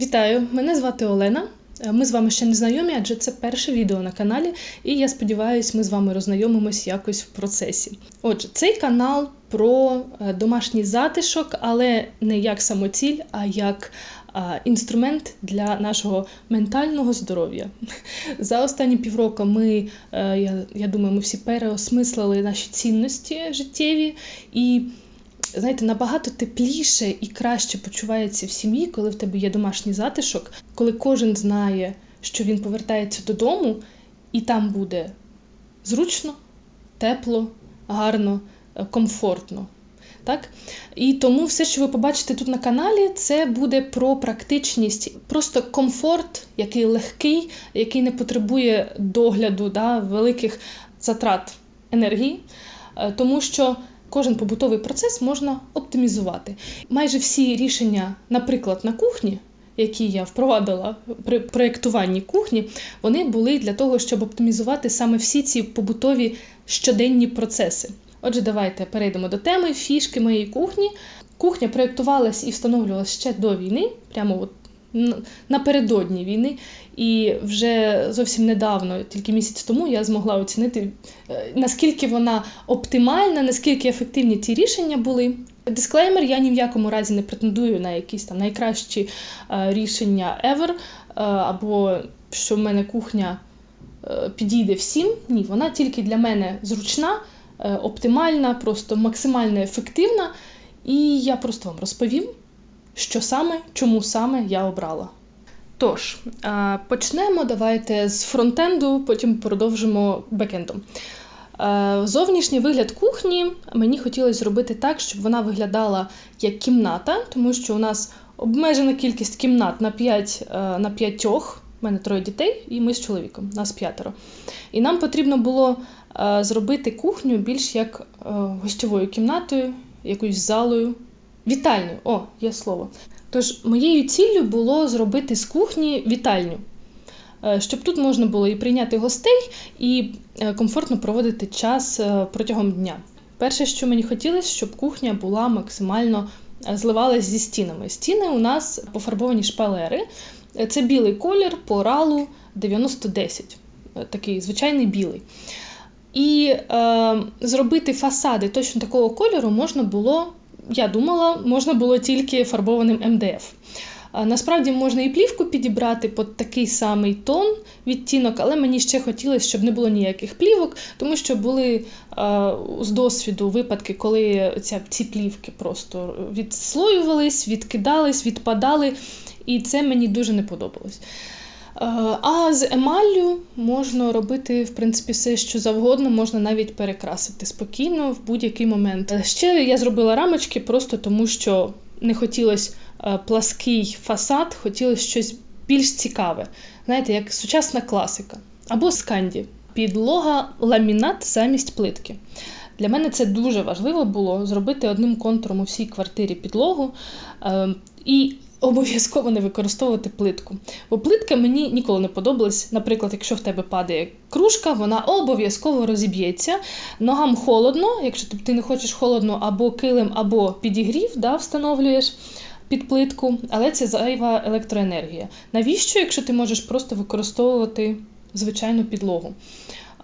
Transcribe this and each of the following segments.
Вітаю! Мене звати Олена. Е, Ми з вами ще не знайомі, адже це перше відео на каналі, і я сподіваюся, ми з вами роззнайомимось якось в процесі. Отже, цей канал про е, домашній затишок, але не як самоціль, а як інструмент для нашого ментального здоров'я. За останні півроку ми, е, я, думаю, ми всі переосмислили наші цінності життєві і знаєте, набагато тепліше і краще почувається в сім'ї, коли в тебе є домашній затишок, коли кожен знає, що він повертається додому, і там буде зручно, тепло, гарно, е, комфортно. Так? І тому все, що ви побачите тут на каналі, це буде про практичність, просто комфорт, який легкий, який не потребує догляду, да, великих затрат енергії, Е, тому що кожен побутовий процес можна оптимізувати. Майже всі рішення, наприклад, на кухні, які я впровадила при проєктуванні кухні, вони були для того, щоб оптимізувати саме всі ці побутові щоденні процеси. Отже, давайте перейдемо до теми фішки моєї кухні. Кухня проєктувалась і встановлювалася ще до війни, прямо от напередодні війни. І вже зовсім недавно, тільки місяць тому, я змогла оцінити, е, наскільки вона оптимальна, наскільки ефективні ці рішення були. Дисклеймер, я ні в якому разі не претендую на якісь там найкращі е, рішення ever, е, або що в мене кухня підійде всім. Ні, вона тільки для мене зручна, оптимальна, просто максимально ефективна. І я просто вам розповім, що саме, чому саме я обрала. Тож, е, почнемо давайте з фронтенду, потім продовжимо бекендом. Е, Зовнішній вигляд кухні мені хотілося зробити так, щоб вона виглядала як кімната, тому що у нас обмежена кількість кімнат на 5, е, на п'ятьох. У мене троє дітей, і ми з чоловіком, нас п'ятеро. І нам потрібно було зробити кухню більш як гостьовою кімнатою, якоюсь залою, вітальною. О, є слово. Тож моєю ціллю було зробити з кухні вітальню, е, щоб тут можна було і прийняти гостей, і е, комфортно проводити час е, протягом дня. Перше, що мені хотілося, щоб кухня була максимально зливалась зі стінами. Стіни у нас пофарбовані шпалери. Це білий колір по ралу 9010, Е, такий звичайний білий. І е, зробити фасади точно такого кольору можна було, я думала, можна було тільки фарбованим МДФ. Насправді можна і плівку підібрати під такий самий тон, відтінок, але мені ще хотілося, щоб не було ніяких плівок, тому що були е, з досвіду випадки, коли ця, ці плівки просто відслоювались, відкидались, відпадали, і це мені дуже не подобалось. Е, А з емаллю можна робити в принципі все, що завгодно, можна навіть перекрасити спокійно в будь-який момент. Е, Ще я зробила рамочки просто тому, що не хотілося е, плаский фасад, хотілося щось більш цікаве, знаєте, як сучасна класика або сканді. Підлога ламінат замість плитки. Для мене це дуже важливо було зробити одним контуром у всій квартирі підлогу е, і обов'язково не використовувати плитку. Бо плитка мені ніколи не подобалась. Наприклад, якщо в тебе падає кружка, вона обов'язково розіб'ється. Ногам холодно, якщо ти- не хочеш холодно, або килим, або підігрів, да, встановлюєш під плитку, але це зайва електроенергія. Навіщо, якщо ти можеш просто використовувати звичайну підлогу?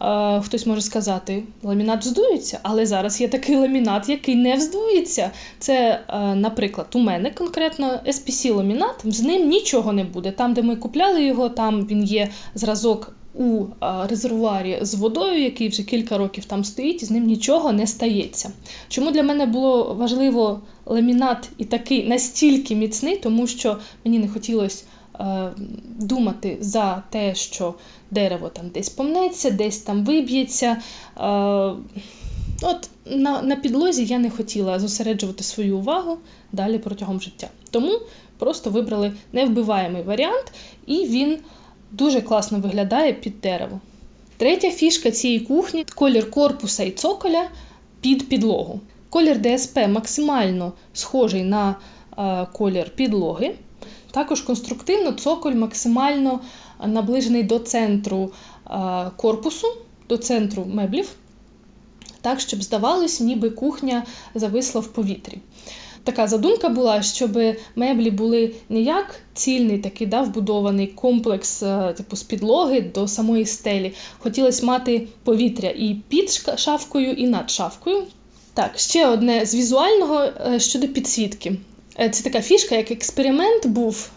Е, Хтось може сказати, ламінат вздується, але зараз є такий ламінат, який не вздується. Це, е, наприклад, у мене конкретно SPC ламінат, з ним нічого не буде. Там, де ми купляли його, там він є зразок у резервуарі з водою, який вже кілька років там стоїть, і з ним нічого не стається. Чому для мене було важливо ламінат і такий настільки міцний, тому що мені не хотілося е, думати за те, що дерево там десь помнеться, десь там виб'ється. Е, От на, на підлозі я не хотіла зосереджувати свою увагу далі протягом життя. Тому просто вибрали невбиваємий варіант, і він дуже класно виглядає під дерево. Третя фішка цієї кухні колір корпуса і цоколя під підлогу. Колір ДСП максимально схожий на е, колір підлоги. Також конструктивно цоколь максимально наближений до центру е, корпусу, до центру меблів, так, щоб здавалось, ніби кухня зависла в повітрі. Така задумка була, щоб меблі були не як цільний такий да, вбудований комплекс е, типу з підлоги до самої стелі. Хотілося мати повітря і під шафкою, і над шафкою. Так, ще одне з візуального е, щодо підсвітки. Е, це така фішка, як експеримент був,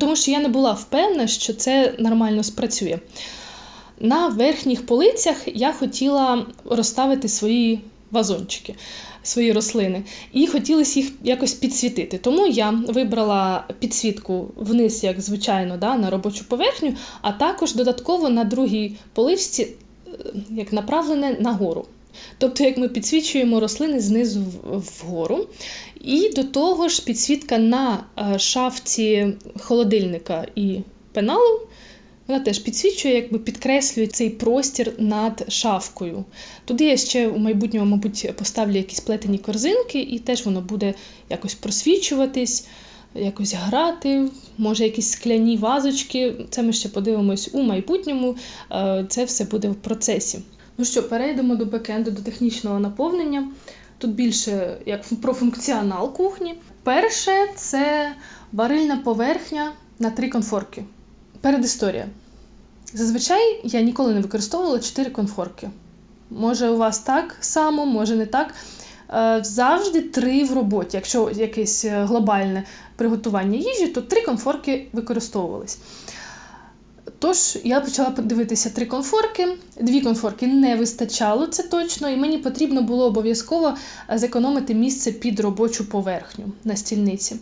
тому що я не була впевнена, що це нормально спрацює. На верхніх полицях я хотіла розставити свої вазончики, свої рослини, і хотілося їх якось підсвітити. Тому я вибрала підсвітку вниз, як звичайно, да, на робочу поверхню, а також додатково на другій поливці, е, як направлене нагору. Тобто, як ми підсвічуємо рослини знизу вгору. І до того ж, підсвітка на е, шафці холодильника і пеналу вона теж підсвічує, якби підкреслює цей простір над шафкою. Туди я ще у майбутньому, мабуть, поставлю якісь плетені корзинки, і теж воно буде якось просвічуватись, якось грати, може, якісь скляні вазочки. Це ми ще подивимось у майбутньому. Е, це все буде в процесі. Ну що, перейдемо до бекенду, до технічного наповнення. Тут більше як про функціонал кухні. Перше це варильна поверхня на три конфорки. Передісторія. Зазвичай я ніколи не використовувала 4 конфорки. Може, у вас так само, може не так. Е, завжди три в роботі. Якщо якесь е, глобальне приготування їжі, то три конфорки використовувались. Тож, я почала подивитися три конфорки. Дві конфорки не вистачало, це точно, і мені потрібно було обов'язково е, зекономити місце під робочу поверхню на стільниці.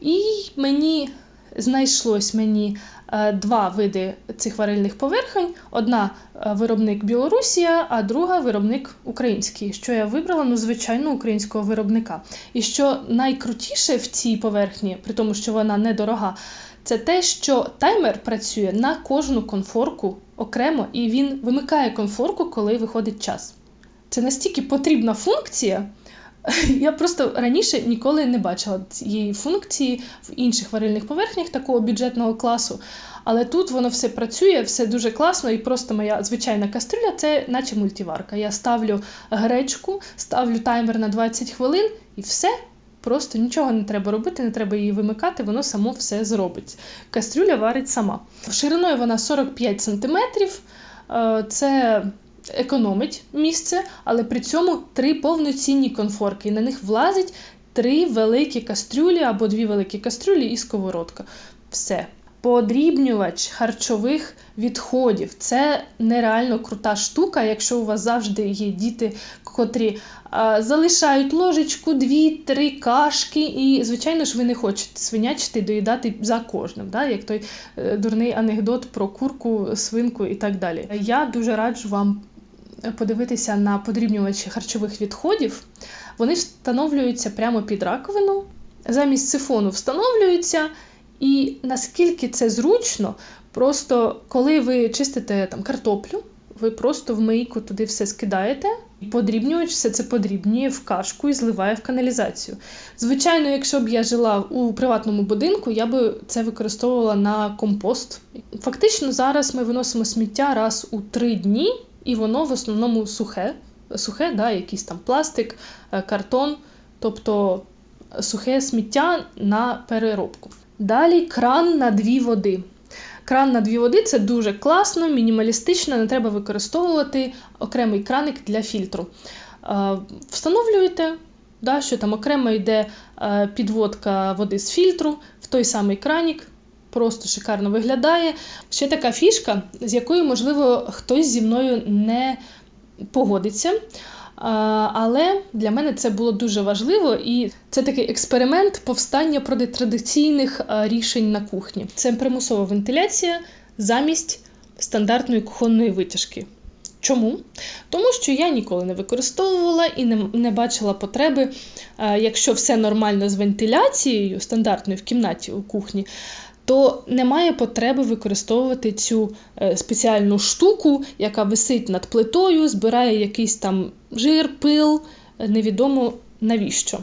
І мені знайшлось мені е, два види цих варильних поверхень: одна е, виробник Білорусія, а друга виробник український. Що я вибрала, ну, звичайно, українського виробника. І що найкрутіше в цій поверхні, при тому, що вона недорога, це те, що таймер працює на кожну конфорку окремо, і він вимикає конфорку, коли виходить час. Це настільки потрібна функція. Я просто раніше ніколи не бачила цієї функції в інших варильних поверхнях такого бюджетного класу. Але тут воно все працює, все дуже класно, і просто моя звичайна кастрюля це наче мультиварка. Я ставлю гречку, ставлю таймер на 20 хвилин і все. Просто нічого не треба робити, не треба її вимикати, воно само все зробить. Кастрюля варить сама. Шириною вона 45 см. Е, це економить місце, але при цьому три повноцінні конфорки. І на них влазить три великі кастрюлі або дві великі кастрюлі і сковородка. Все. Подрібнювач харчових відходів. Це нереально крута штука, якщо у вас завжди є діти, котрі а, залишають ложечку, дві-три кашки, і, звичайно ж, ви не хочете свинячити доїдати за кожним, да? як той е, дурний анекдот про курку, свинку і так далі. Я дуже раджу вам подивитися на подрібнювачі харчових відходів, вони встановлюються прямо під раковину, замість сифону встановлюються. І наскільки це зручно, просто коли ви чистите там картоплю, ви просто в мийку туди все скидаєте, подрібнювач все це подрібнює в кашку і зливає в каналізацію. Звичайно, якщо б я жила у приватному будинку, я би це використовувала на компост. Фактично, зараз ми виносимо сміття раз у три дні і воно в основному сухе, сухе, да, якийсь там пластик, е, картон, тобто сухе сміття на переробку. Далі кран на дві води. Кран на дві води це дуже класно, мінімалістично, не треба використовувати окремий краник для фільтру. Е, встановлюєте, да, що там окремо йде е, підводка води з фільтру в той самий кранік просто шикарно виглядає. Ще така фішка, з якою, можливо, хтось зі мною не погодиться. Але для мене це було дуже важливо, і це такий експеримент повстання проти традиційних рішень на кухні. Це примусова вентиляція замість стандартної кухонної витяжки. Чому? Тому що я ніколи не використовувала і не не бачила потреби, якщо все нормально з вентиляцією, стандартною в кімнаті у кухні, то немає потреби використовувати цю е, спеціальну штуку, яка висить над плитою, збирає якийсь там жир, пил, невідомо навіщо.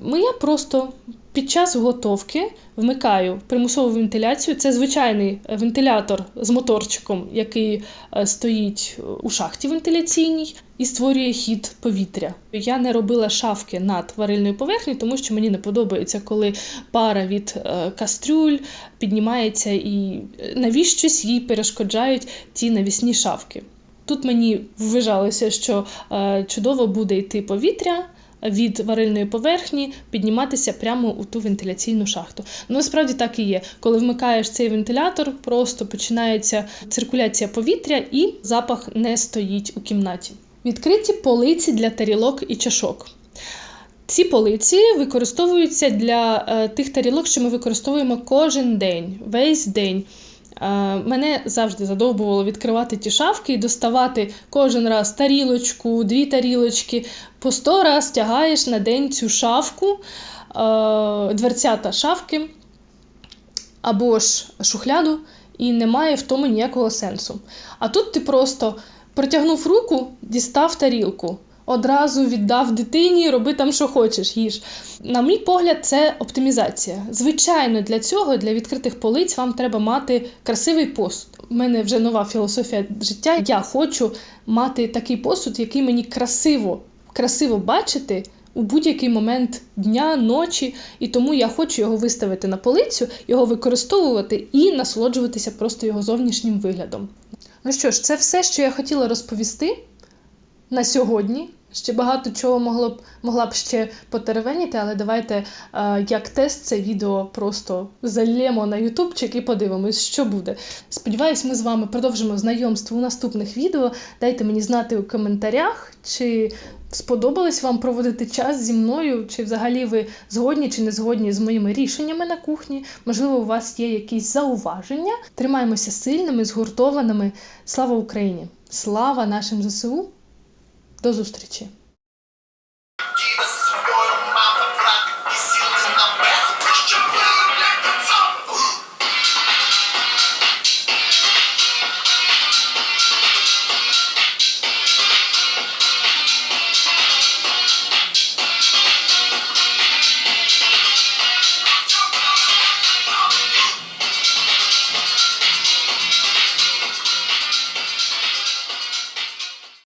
Моя просто Під час готовки вмикаю примусову вентиляцію. Це звичайний вентилятор з моторчиком, який е, стоїть у шахті вентиляційній і створює хід повітря. Я не робила шафки над варильною поверхнею, тому що мені не подобається, коли пара від е, кастрюль піднімається і е, навіщось їй перешкоджають ті навісні шафки. Тут мені вважалося, що чудово буде йти повітря від варильної поверхні підніматися прямо у ту вентиляційну шахту. Ну, насправді так і є. Коли вмикаєш цей вентилятор, просто починається циркуляція повітря і запах не стоїть у кімнаті. Відкриті полиці для тарілок і чашок. Ці полиці використовуються для е, тих тарілок, що ми використовуємо кожен день, весь день. Мене завжди задовбувало відкривати ті шафки і доставати кожен раз тарілочку, дві тарілочки. По сто раз тягаєш на день цю шафку, дверцята шафки або ж шухляду, і немає в тому ніякого сенсу. А тут ти просто протягнув руку, дістав тарілку одразу віддав дитині, роби там, що хочеш, їж. На мій погляд, це оптимізація. Звичайно, для цього, для відкритих полиць, вам треба мати красивий посуд. У мене вже нова філософія життя. Я хочу мати такий посуд, який мені красиво, красиво бачити. У будь-який момент дня, ночі, і тому я хочу його виставити на полицю, його використовувати і насолоджуватися просто його зовнішнім виглядом. Ну що ж, це все, що я хотіла розповісти на сьогодні. Ще багато чого могло б могла б ще потеревеніти, але давайте е, як тест це відео просто зальємо на ютубчик і подивимось, що буде. Сподіваюсь, ми з вами продовжимо знайомство у наступних відео. Дайте мені знати у коментарях, чи сподобалось вам проводити час зі мною, чи взагалі ви згодні чи не згодні з моїми рішеннями на кухні. Можливо, у вас є якісь зауваження. Тримаємося сильними, згуртованими. Слава Україні! Слава нашим ЗСУ! До зустрічі!